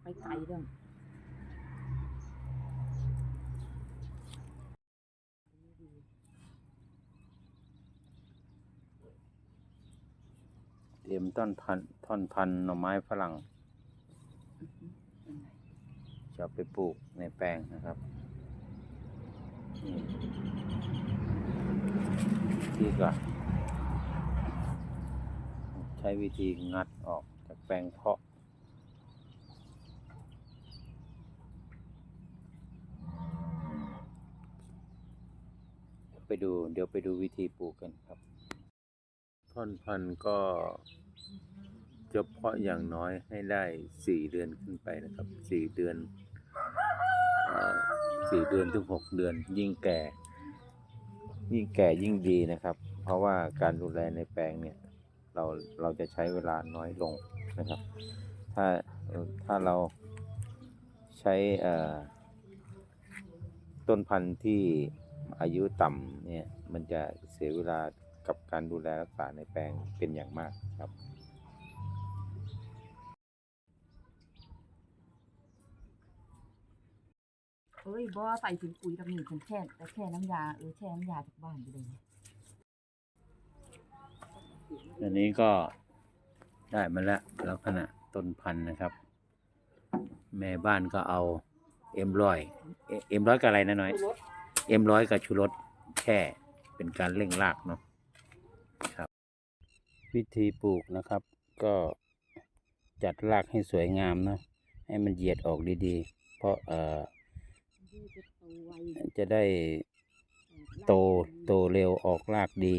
ไปไกลเรื่องเตรียมต้นพันธุ์ท่อนพันธุ์หน่อไม้ฝรั่งจะไปปลูกในแปลงนะครับนี่ที่ก็ใช้วิธีงัดออกจากแปลงเพาะ ไปดู เดี๋ยวไปดูวิธีปลูกกันครับ ท่อนพันธุ์ก็จะเพาะอย่างน้อยให้ได้สี่เดือนขึ้นไปนะครับสี่เดือนสี่เดือนถึงหกเดือน ยิ่งแก่ ยิ่งแก่ยิ่งดีนะครับ เพราะว่าการดูแลในแปลงเนี่ยเราเราจะใช้เวลาน้อยลงนะครับ ถ้าถ้าเราใช้ต้นพันธุ์ที่อายุต่ำ เนี่ยมันจะเสียเวลากับการดูแลรักษาในแปลงเป็นอย่างมากครับเอ้ยบ่ใส่ถุงปุ๋ยกับนี่ฉันแช่แต่แช่น้ำยาเออแช่น้ำยาจากบ้านไปเลยเนี่ยอันนี้ก็ได้มาแล้วลักษณะต้นพันธุ์นะครับ แม่บ้านก็เอาเอ็มร้อยเอ็มร้อยกับอะไรนะน้อยรถเอ็มร้อยกับชูรส แค่เป็นการเร่งรากเนาะครับ วิธีปลูกนะครับ ก็จัดรากให้สวยงามนะ ให้มันเหยียดออกดีๆ เพราะเอ่อจะได้โตโตเร็วออกรากดี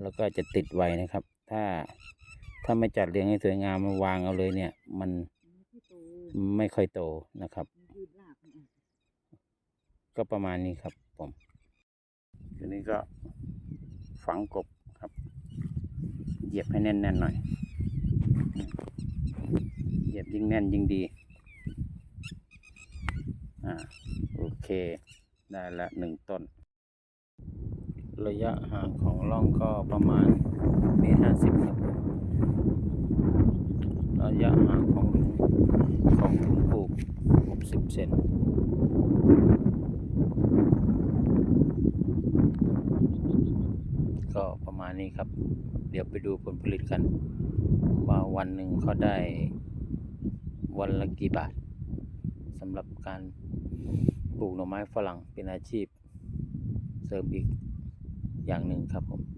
แล้วก็จะติดไวนะครับ ถ้าถ้าไม่จัดเรียงให้สวยงามมาวางเอาเลยเนี่ย มันไม่ค่อยโตนะครับ ก็ประมาณนี้ครับผม ก็ฝังกบครับ เหยียบให้แน่นๆหน่อย เหยียบยิ่งแน่นยิ่งดี อ่า โอเค ได้ละหนึ่งต้น ระยะห่างของร่องก็ประมาณเมตรห้าสิบครับ ระยะห่างของของปลูกหกสิบเซน ก็ประมาณ นี้ครับ เดี๋ยวไปดูผลผลิตกัน ว่าวันหนึ่งเขาได้วันละกี่บาทสำหรับการปลูกหน่อไม้ฝรั่งเป็นอาชีพเสริมอีกอย่างหนึ่งครับผม